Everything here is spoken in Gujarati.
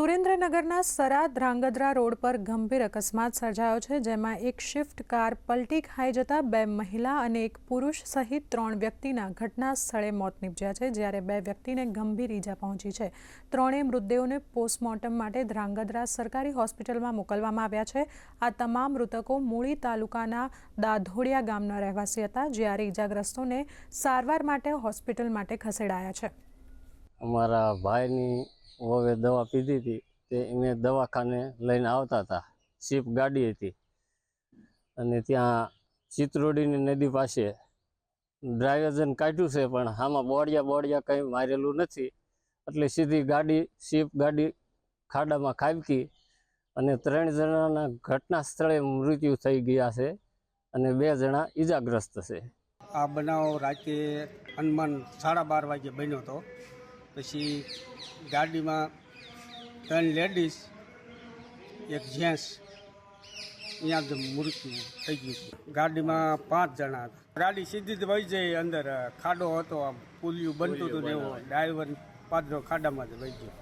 સુરેન્દ્રનગરના સરા ધ્રાંગધ્રા રોડ પર ગંભીર અકસ્માત સર્જાયો છે, જેમાં એક શિફ્ટ કાર પલટી ખાઈ જતા બે મહિલા અને એક પુરુષ સહિત ત્રણ વ્યક્તિના ઘટના સ્થળે મોત નીપજ્યા છે, જ્યારે બે વ્યક્તિને ગંભીર ઈજા પહોંચી છે. ત્રણેય મૃતદેહોને પોસ્ટમોર્ટમ માટે ધ્રાંગધ્રા સરકારી હોસ્પિટલમાં મોકલવામાં આવ્યા છે. આ તમામ મૃતકો મૂળી તાલુકાના દાધોડિયા ગામના રહેવાસી હતા, જ્યારે ઈજાગ્રસ્તોને સારવાર માટે, હોસ્પિટલ માટે ખસેડાયા છે. અમારા ભાઈની વવે દવા પીધી હતી તે એને દવાખાને લઈને આવતા હતા. શીપ ગાડી હતી. અને ત્યાં ચિત્રોડીની નદી પાસે ડ્રાઈવરજન કાઢ્યું છે, પણ આમાં બોડિયા બોડિયા કંઈ મારેલું નથી. એટલે સીધી ગાડી, શિપ ગાડી ખાડામાં ખાબકી અને ત્રણ જણાના ઘટના સ્થળે મૃત્યુ થઈ ગયા છે અને બે જણા ઈજાગ્રસ્ત છે. આ બનાવ રાતે હનુમાન સાડા બાર વાગે બન્યો હતો. પછી ગાડીમાં ત્રણ લેડીઝ એક જેન્ટ્સ અહીંયા જ મૃત્યુ થઈ ગયું હતું ગાડીમાં પાંચ જણા હતા. ગાડી સીધી જ વહી જઈ અંદર ખાડો હતો આમ પુલિયું બનતું હતું ને એવો. ડ્રાઈવર પાદરો ખાડામાં જ વહી ગયો.